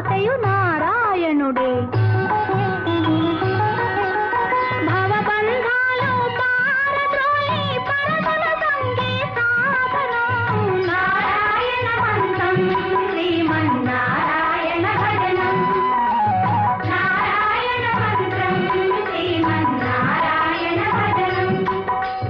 తాతయు నారాయణుడే.